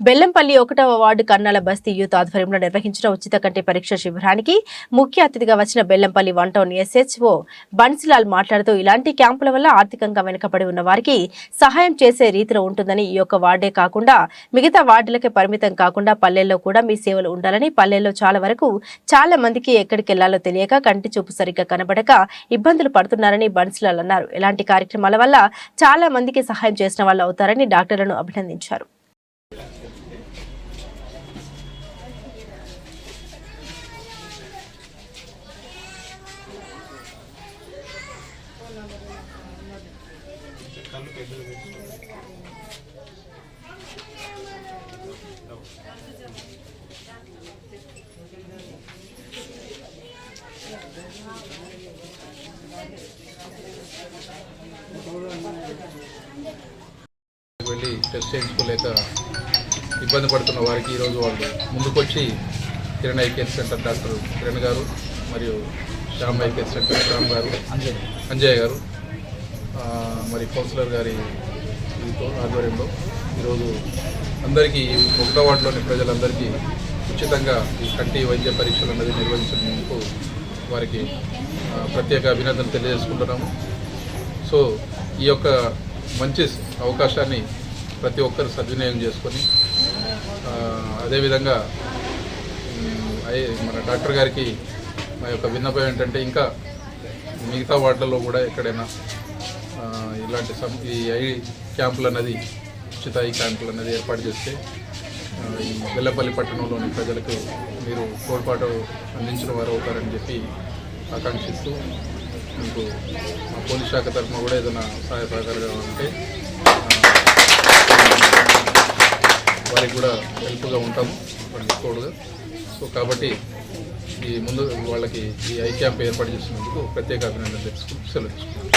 బెల్లంపల్లి ఒకటవ వార్డు కన్నాల బస్తీ యూత్ ఆధ్వర్యంలో నిర్వహించిన ఉచిత కంటి పరీక్ష శిబిరానికి ముఖ్య అతిథిగా వచ్చిన Bellampalli one town SHO Bansilal మాట్లాడుతూ ఇలాంటి క్యాంపుల వల్ల ఆర్థికంగా వెనుకబడి ఉన్న వారికి సహాయం చేసే రీతిలో ఉంటుందని ఈ యొక్క వార్డే కాకుండా మిగతా వార్డులకే పరిమితం కాకుండా పల్లెల్లో కూడా మీ సేవలు ఉండాలని పల్లెల్లో చాలా వరకు చాలా మందికి ఎక్కడికి వెళ్ళాలో తెలియక కంటి చూపు సరిగ్గా కనబడక ఇబ్బందులు పడుతున్నారని బన్సిలాల్ అన్నారు. ఇలాంటి కార్యక్రమాల వల్ల చాలా మందికి సహాయం చేసిన వాళ్ళు అవుతారని డాక్టర్లను అభినందించారు. వెళ్ళి టెస్ట్ చేయించుకోలేక ఇబ్బంది పడుతున్న వారికి ఈరోజు వాళ్ళు ముందుకొచ్చి Kiran eye care centre doctor Kiran గారు మరియు శ్యామ్ ఐ కేర్ శ్యామ్ గారు అంజయ్ గారు. మరి కౌన్సిలర్ గారి ఆధ్వర్యంలో ఈరోజు అందరికీ ఒకటో వార్డులోని ప్రజలందరికీ ఉచితంగా ఈ కంటి వైద్య పరీక్షలు అన్నది నిర్వహించినందుకు వారికి ప్రత్యేక అభినందనలు తెలియజేసుకుంటున్నాము. సో ఈ యొక్క మంచి అవకాశాన్ని ప్రతి ఒక్కరు సద్వినియోగం చేసుకొని అదేవిధంగా ఐ- మన డాక్టర్ గారికి మా యొక్క విన్నపం ఏంటంటే ఇంకా మిగతా వార్డులలో కూడా ఎక్కడైనా ఇలాంటి సం ఈ ఐ క్యాంపులు అన్నది ఉచిత ఐ క్యాంపులు అన్నది ఏర్పాటు చేస్తే ఈ బెల్లపల్లి పట్టణంలోని ప్రజలకు మీరు తోడ్పాటు అందించిన వారు అవుతారని చెప్పి ఆకాంక్షిస్తూ మీకు మా పోలీస్ శాఖ తరఫున కూడా ఏదైనా సహాయ సహకారాలు ఉంటే వారికి కూడా హెల్ప్గా ఉంటాము వాళ్ళకి తోడుగా సో కాబట్టి ఈ ముందు వాళ్ళకి ఈ ఐ క్యాంప్ ఏర్పాటు చేసినందుకు ప్రత్యేక అభినందనలు తెలుసుకుని సెలవు